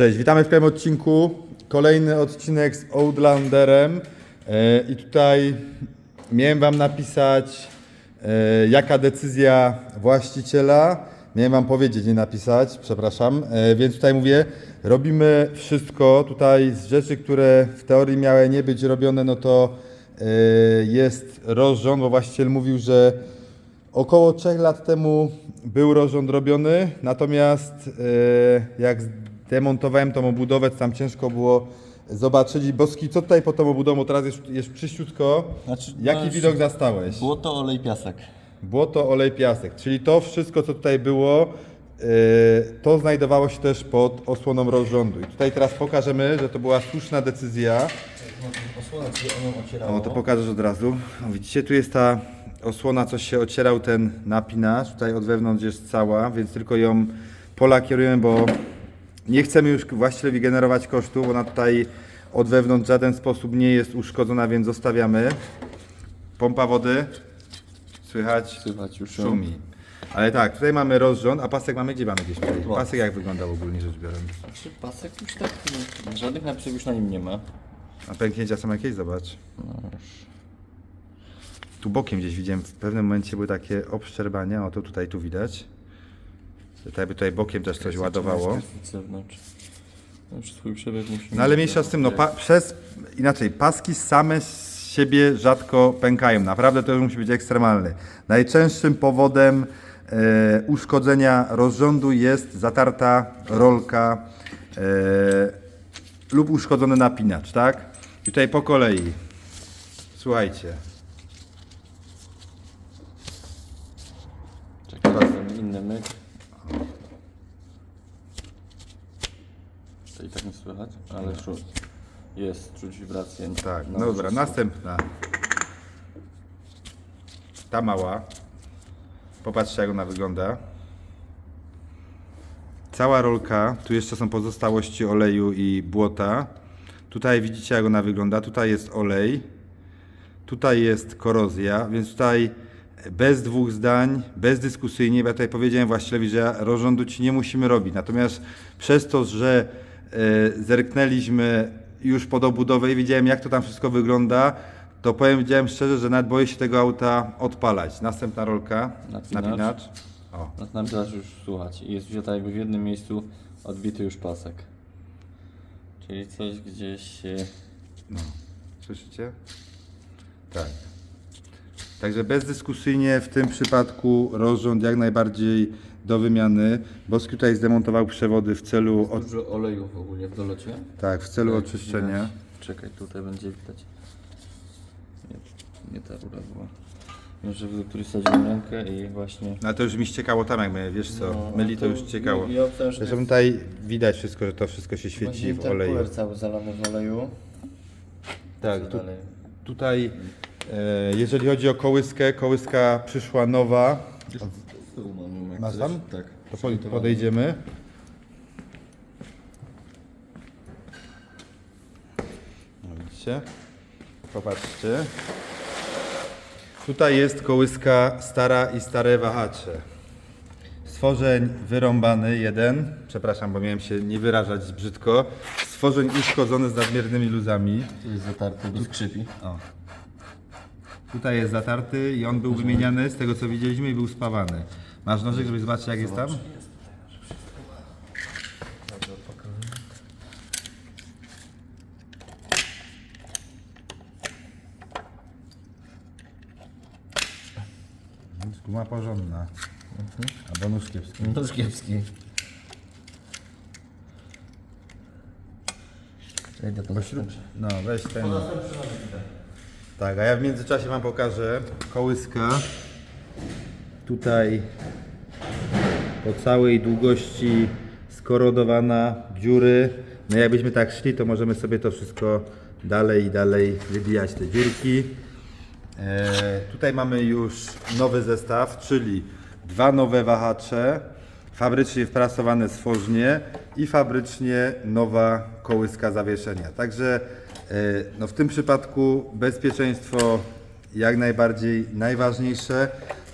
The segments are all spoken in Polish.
Cześć, witamy w kolejnym odcinku. Kolejny odcinek z Outlanderem. E, I tutaj miałem Wam napisać, e, jaka decyzja właściciela. Miałem Wam powiedzieć, nie napisać, przepraszam. E, Więc tutaj mówię, robimy wszystko. Tutaj z rzeczy, które w teorii miały nie być robione, no to jest rozrząd, bo właściciel mówił, że Około 3 lat temu był rozrząd robiony, natomiast jak demontowałem tą obudowę, tam ciężko było zobaczyć. Boski, co tutaj po tą obudową? Teraz jest, jest przyściutko. Znaczy, Jaki no, widok zastałeś? Błoto, olej, piasek. Błoto, olej, piasek. Czyli to wszystko, co tutaj było, e, to znajdowało się też pod osłoną rozrządu. I tutaj teraz pokażemy, że to była słuszna decyzja. Osłona ci ono ocierało. O, to pokażesz od razu. Widzicie, tu jest ta osłona, coś się ocierał ten napinacz. Tutaj od wewnątrz jest cała, więc tylko ją polakierujemy, bo nie chcemy już właściwie generować kosztów. Ona tutaj od wewnątrz w żaden sposób nie jest uszkodzona, więc zostawiamy. Pompa wody. Słychać? Słychać już Szumi. Ale tak, tutaj mamy rozrząd, a pasek mamy gdzie mamy gdzieś tutaj? Pasek jak wyglądał ogólnie rzecz biorąc? Czy pasek już tak, nie- żadnych napisów już na nim nie ma. A pęknięcia są jakieś? Zobacz. No. Tu bokiem gdzieś widziałem, w pewnym momencie były takie obszczerbania, o to tutaj, tu widać. Tutaj by tutaj bokiem też coś ładowało. Musimy... No ale mniejsza z tym, no przez, inaczej, paski same z siebie rzadko pękają. Naprawdę to już musi być ekstremalny. Najczęstszym powodem e, uszkodzenia rozrządu jest zatarta rolka e, lub uszkodzony napinacz, tak? I tutaj po kolei. Słuchajcie. Czekaj, inny myk. I tak nie słychać, ale czuć. Jest, czuć wibrację. Tak, no dobra, następna. Ta mała. Popatrzcie jak ona wygląda. Cała rolka, tu jeszcze są pozostałości oleju i błota. Tutaj widzicie jak ona wygląda, tutaj jest olej. Tutaj jest korozja, więc tutaj bez dwóch zdań, bezdyskusyjnie, bo ja tutaj powiedziałem właścicielowi, że rozrządu ci nie musimy robić. Natomiast przez to, że zerknęliśmy już pod obudowę i widziałem jak to tam wszystko wygląda, to powiem, widziałem szczerze, że nawet boję się tego auta odpalać. Następna rolka, Napinacz. napinacz. O, już słuchać. I jest wzięta jakby w jednym miejscu odbity już pasek. Czyli coś gdzieś... no. Słyszycie? Tak. Także bezdyskusyjnie w tym przypadku rozrząd jak najbardziej do wymiany. Boski tutaj zdemontował przewody w celu, od, Dużo oleju w ogóle w dolocie. tak, w celu Tak, oczyszczenia. widać. Czekaj, tutaj będzie widać. Nie, nie ta rura była. Wiem, że w któryś sadziłem rękę i właśnie... No to już mi ściekało tam, jak my, wiesz co, No, myli a to już ściekało. Ja Zresztą tutaj widać wszystko, że to wszystko się świeci w oleju. Cały zalany w oleju. Tak, tu, tutaj jeżeli chodzi o kołyskę, kołyska przyszła nowa. Z tyłu mam ją jak Masz coś. tam? Tak. To po- podejdziemy. No widzicie? Popatrzcie. Tutaj jest kołyska stara i stare wahacze. Stworzeń wyrąbany jeden, przepraszam, bo miałem się nie wyrażać brzydko. Stworzeń uszkodzony z nadmiernymi luzami. Tu jest zatarty, bo skrzypi. O. Tutaj jest zatarty i on był wymieniany z tego co widzieliśmy i był spawany. Masz nożyk, żeby zobaczyć jak jest tam? Guma porządna. Albo nóż kiepski. To kiepski. Idę po No, weź ten. Tak, a ja w międzyczasie Wam pokażę kołyska. Tutaj po całej długości skorodowana, dziury. No jakbyśmy tak szli, to możemy sobie to wszystko dalej i dalej wybijać te dziurki. E, tutaj mamy już nowy zestaw, czyli dwa nowe wahacze, fabrycznie wprasowane stworznie i fabrycznie nowa kołyska zawieszenia. Także e, no w tym przypadku bezpieczeństwo jak najbardziej najważniejsze.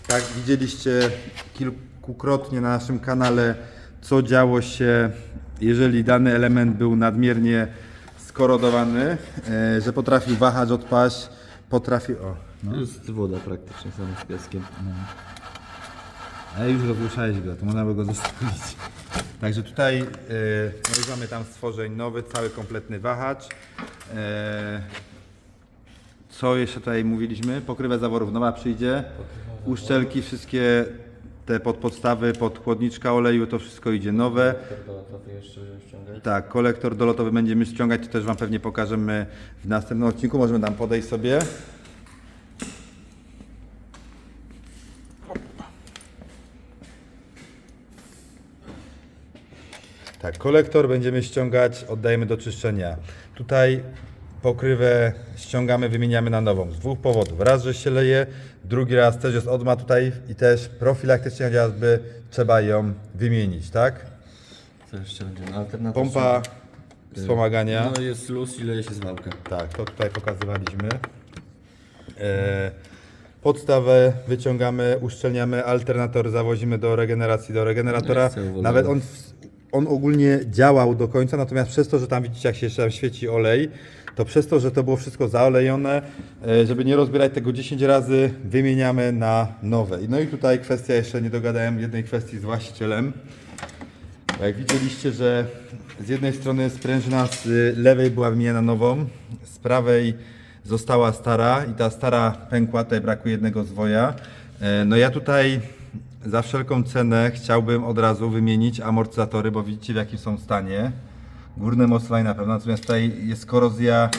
Tak widzieliście kilkukrotnie na naszym kanale, co działo się jeżeli dany element był nadmiernie skorodowany, e, że potrafił wahać, odpaść, potrafi... O, To jest woda praktycznie sama z piaskiem. Ale już rozruszałeś go, to można by go zostawić. Także tutaj e, no już mamy tam stworzeń nowy, cały kompletny wahacz. E, co jeszcze tutaj mówiliśmy? Pokrywę zaworów nowa przyjdzie. Uszczelki, wszystkie te podpodstawy, pod chłodniczka oleju, to wszystko idzie nowe. To jeszcze będziemy ściągać. Tak, kolektor dolotowy będziemy ściągać, to też Wam pewnie pokażemy w następnym odcinku. Możemy tam podejść sobie. Tak, kolektor będziemy ściągać, oddajemy do czyszczenia. Tutaj pokrywę ściągamy, wymieniamy na nową z dwóch powodów. Raz, że się leje, drugi raz też jest odma tutaj i też profilaktycznie chociażby trzeba ją wymienić, tak? Co jeszcze będziemy? Alternatyw. Pompa wspomagania. No jest luz i leje się z wałka. Tak, to tutaj pokazywaliśmy. E, podstawę wyciągamy, uszczelniamy, alternator zawozimy do regeneracji, do regeneratora. Nawet on, on ogólnie działał do końca, natomiast przez to, że tam widzicie, jak się jeszcze tam świeci olej, to przez to, że to było wszystko zaolejone, e, żeby nie rozbierać tego 10 razy, wymieniamy na nowe. No i tutaj kwestia, jeszcze nie dogadałem jednej kwestii z właścicielem. Jak widzieliście, że z jednej strony sprężyna z lewej była wymieniana nową, z prawej została stara i ta stara pękła, tutaj brakuje jednego zwoja. E, No ja tutaj za wszelką cenę chciałbym od razu wymienić amortyzatory, bo widzicie w jakim są stanie. Górne mocowanie na pewno, natomiast tutaj jest korozja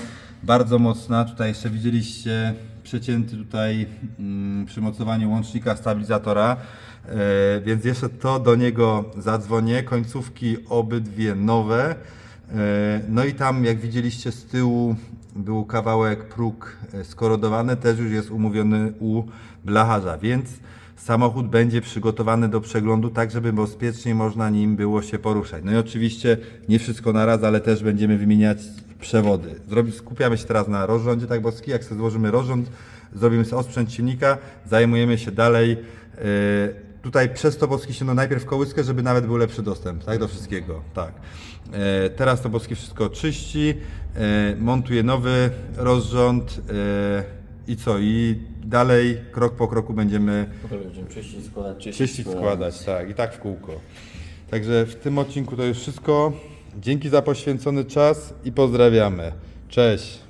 bardzo mocna. Tutaj jeszcze widzieliście przecięty tutaj mm, przy mocowaniu łącznika stabilizatora. E, więc jeszcze to do niego zadzwonię. Końcówki obydwie nowe. E, no i tam jak widzieliście z tyłu był kawałek próg e, skorodowany, też już jest umówiony u blacharza, więc samochód będzie przygotowany do przeglądu tak, żeby bezpiecznie można nim było się poruszać. No i oczywiście nie wszystko na raz, ale też będziemy wymieniać przewody. Zrobi, skupiamy się teraz na rozrządzie tak boski, jak sobie złożymy rozrząd, zrobimy sobie osprzęt silnika, zajmujemy się dalej yy, tutaj przez to boski się no najpierw kołyskę, żeby nawet był lepszy dostęp, tak, do wszystkiego, tak. E, teraz to boski wszystko czyści, e, montuje nowy rozrząd e, i co, i dalej krok po kroku będziemy Potem będziemy czyścić, składać, czyścić, czyścić, składać, tak, i tak w kółko. Także w tym odcinku to już wszystko. Dzięki za poświęcony czas i pozdrawiamy. Cześć!